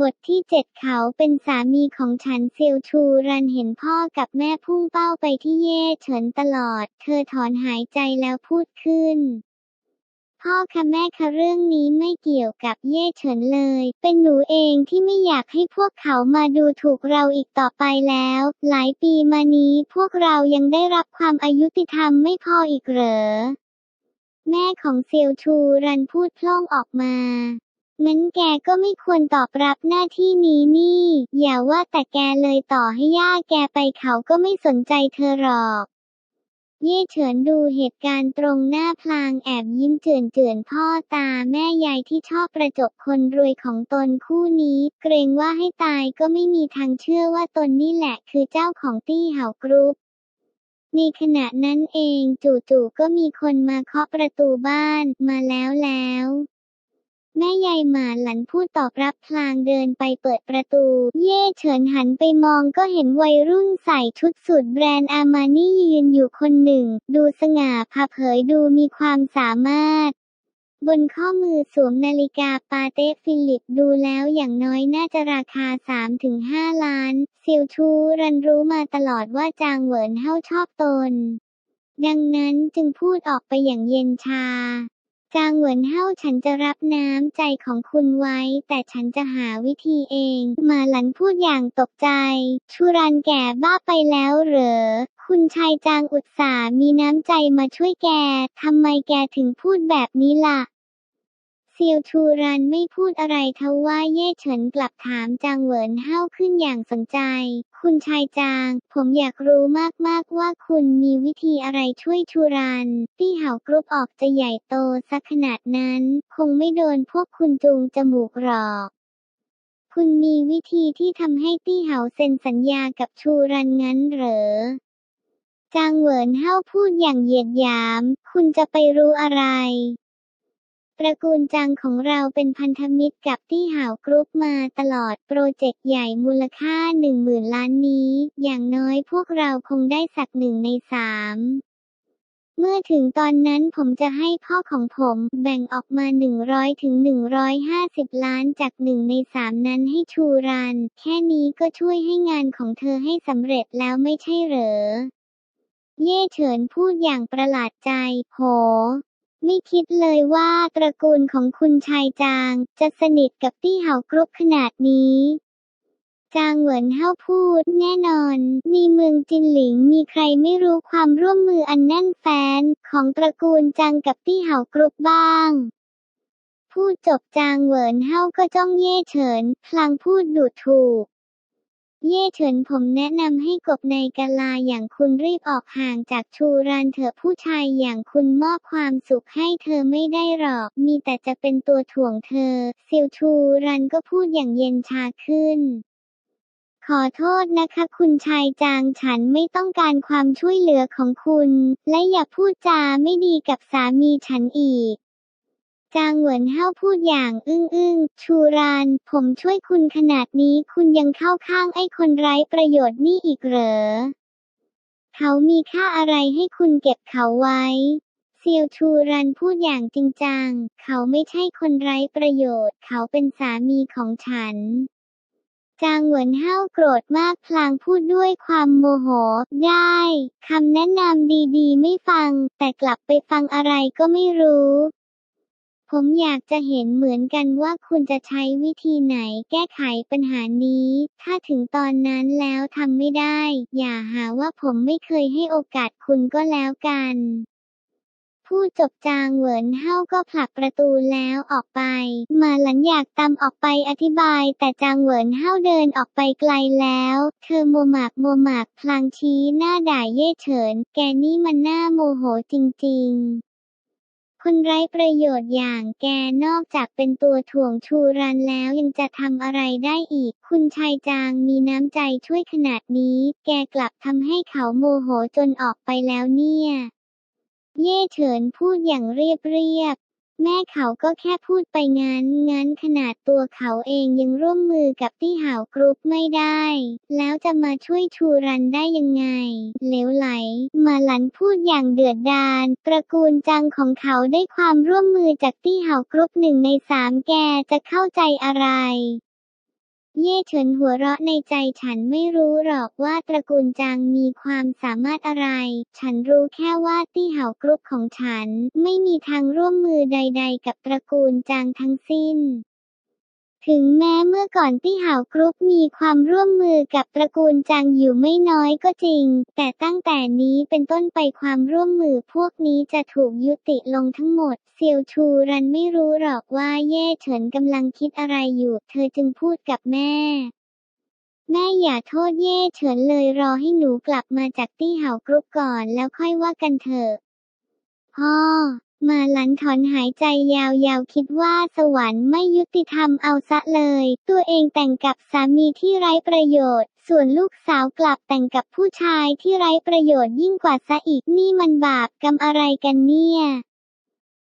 บทที่เจ็ดเขาเป็นสามีของฉันเซียวชูรันเห็นพ่อกับแม่พุ่งเป้าไปที่เย่เฉินตลอด เธอถอนหายใจแล้วพูดขึ้น พ่อคะแม่คะเรื่องนี้ไม่เกี่ยวกับเย่เฉินเลย เป็นหนูเองที่ไม่อยากให้พวกเขามาดูถูกเราอีกต่อไปแล้ว หลายปีมานี้พวกเรายังได้รับความอายุติธรรมไม่พออีกเหรอ แม่ของเซียวชูรันพูดพล่องออกมา งั้นแกก็ไม่ควรตอบรับหน้าที่นี้นี่ อย่าว่าแต่แกเลยต่อให้ย่าแกไปเขาก็ไม่สนใจเธอหรอก เย่เฉินดูเหตุการณ์ตรงหน้าพลางแอบยิ้มเจือนเจือนพ่อตาแม่ยายที่ชอบประจบคนรวยของตนคู่นี้ เกรงว่าให้ตายก็ไม่มีทางเชื่อว่าตนนี่แหละคือเจ้าของตี้เห่ากรุ๊ปในขณะนั้นเองจู่ๆก็มีคนมาเคาะประตูบ้านมาแล้วแล้ว แม่ยายหมาหลันพูดตอบรับพลางเดินไปเปิดประตู เย่เฉินหันไปมองก็เห็นวัยรุ่นใส่ชุดสูทแบรนด์อามานี่ยืนอยู่คนหนึ่ง ดูสง่าผ่าเผยดูมีความสามารถ บนข้อมือสวมนาฬิกาปาเต้ฟิลิปดูแล้วอย่างน้อยน่าจะราคา 3-5 ล้านเซียวชูรันรู้มาตลอดว่าจางเหวินเฮาชอบตน ดังนั้นจึงพูดออกไปอย่างเย็นชา จางเหวินเฮาฉันจะรับน้ำใจของคุณไว้ แต่ฉันจะหาวิธีเอง มาหลันพูดอย่างตกใจ ชูรันแก่บ้าไปแล้วเหรอ คุณชายจางอุตส่ามีน้ำใจมาช่วยแก ทำไมแกถึงพูดแบบนี้ล่ะเซียวชูรันไม่พูดอะไรทว่าเย่เฉินกลับถามจางเหวินเฮาขึ้นอย่างสนใจ คุณชายจาง ผมอยากรู้มากๆว่าคุณมีวิธีอะไรช่วยชูรันตี้เห่ากรุ๊ปออกจะใหญ่โตสักขนาดนั้น คงไม่โดนพวกคุณจูงจมูกหรอก คุณมีวิธีที่ทำให้ตี้เห่าเซ็นสัญญากับชูรันงั้นเหรอจางเหวินเฮาพูดอย่างเหยียดหยาม คุณจะไปรู้อะไร ตระกูลจังของเราเป็นพันธมิตรกับตี้ห่าวกรุ๊ปมาตลอดโปรเจกต์ใหญ่มูลค่าหนึ่งหมื่นล้านนี้ อย่างน้อยพวกเราคงได้สักหนึ่งในสามเมื่อถึงตอนนั้นผมจะให้พ่อของผมแบ่งออกมา 100ถึง150 ล้านจากหนึ่งในสามนั้นให้ชูรัน แค่นี้ก็ช่วยให้งานของเธอให้สำเร็จแล้วไม่ใช่เหรอ เย่เฉินพูดอย่างประหลาดใจ โห ไม่คิดเลยว่าตระกูลของคุณชายจาง จะสนิทกับตี้เห่ากรุ๊ปขนาดนี้ จางเหวินเฮาพูดแน่นอน มีเมืองจินหลิงมีใครไม่รู้ความร่วมมืออันแน่นแฟ้นของตระกูลจางกับตี้เห่ากรุ๊ปบ้าง พูดจบจางเหวินเฮาก็จ้องเย่เฉิน พลางพูดดูถูก เย่เฉินผมแนะนำให้กบในกาลาอย่างคุณรีบออกห่างจากชูรันเถอะผู้ชายอย่างคุณมอบความสุขให้เธอไม่ได้หรอก มีแต่จะเป็นตัวถ่วงเธอซียวชูรันก็พูดอย่างเย็นชาขึ้นขอโทษนะคะคุณชายจางฉันไม่ต้องการความช่วยเหลือของคุณ และอย่าพูดจาไม่ดีกับสามีฉันอีก จางเหวินเฮาพูดอย่างอึ้งอึ้งๆชูราน ผมช่วยคุณขนาดนี้คุณยังเข้าข้างไอ้คนไร้ประโยชน์นี่อีกเหรอ เขามีค่าอะไรให้คุณเก็บเขาไว้ เซียวชูรันพูดอย่างจริงจัง เขาไม่ใช่คนไร้ประโยชน์ เขาเป็นสามีของฉันจางเหวินเฮาโกรธมากพลางพูดด้วยความโมโห ได้คำแนะนำดีๆ ไม่ฟัง แต่กลับไปฟังอะไรก็ไม่รู้ ผมอยากจะเห็นเหมือนกันว่าคุณจะใช้วิธีไหนแก้ไขปัญหานี้ ถ้าถึงตอนนั้นแล้วทำไม่ได้ อย่าหาว่าผมไม่เคยให้โอกาสคุณก็แล้วกันพูดจบจางเหวินเฮาก็ผลักประตูแล้วออกไป มาหลันอยากตามออกไปอธิบาย แต่จางเหวินเฮาเดินออกไปไกลแล้ว เธอโมหมากโมหมากพลางชี้หน้าด่าเย่เฉิน แกนี่มันหน่าโมโหจริงๆ คนไร้ประโยชน์อย่างแกนอกจากเป็นตัวถ่วงชูรันแล้วยังจะทำอะไรได้อีก คุณชายจางมีน้ำใจช่วยขนาดนี้ แกกลับทำให้เขาโมโหจนออกไปแล้วเนี่ย เย่เฉินพูดอย่างเรียบเรียบ แม่เขาก็แค่พูดไปงั้น งั้นขนาดตัวเขาเองยังร่วมมือกับที่ห่าวกรุ๊ปไม่ได้ แล้วจะมาช่วยชูรันได้ยังไง เหลวไหล มาหลันพูดอย่างเดือดดาลตระกูลจังของเขาได้ความร่วมมือจากที่ห่าวกรุ๊ปหนึ่งในสามแกจะเข้าใจอะไร เย่เฉินหัวเราะในใจฉันไม่รู้หรอกว่าตระกูลจางมีความสามารถอะไร ฉันรู้แค่ว่าตี้เห่ากรุ๊ปของฉัน ไม่มีทางร่วมมือใด ๆ กับตระกูลจางทั้งสิ้น ถึงแม้เมื่อก่อนตี้ห่าวกรุ๊ปมีความร่วมมือกับตระกูลจางอยู่ไม่น้อยก็จริง แต่ตั้งแต่นี้เป็นต้นไปความร่วมมือพวกนี้จะถูกยุติลงทั้งหมด เซียวชูรันไม่รู้หรอกว่าเย่เฉินกำลังคิดอะไรอยู่ เธอจึงพูดกับแม่ แม่อย่าโทษเย่เฉินเลยรอให้หนูกลับมาจากตี้เห่ากรุ๊ปก่อนแล้วค่อยว่ากันเถอะพ่อ มาหลันถอนหายใจยาวๆคิดว่าสวรรค์ไม่ยุติธรรมเอาซะเลย ตัวเองแต่งกับสามีที่ไร้ประโยชน์ ส่วนลูกสาวกลับแต่งกับผู้ชายที่ไร้ประโยชน์ยิ่งกว่าซะอีกนี่มันบาปกรรมอะไรกันเนี่ย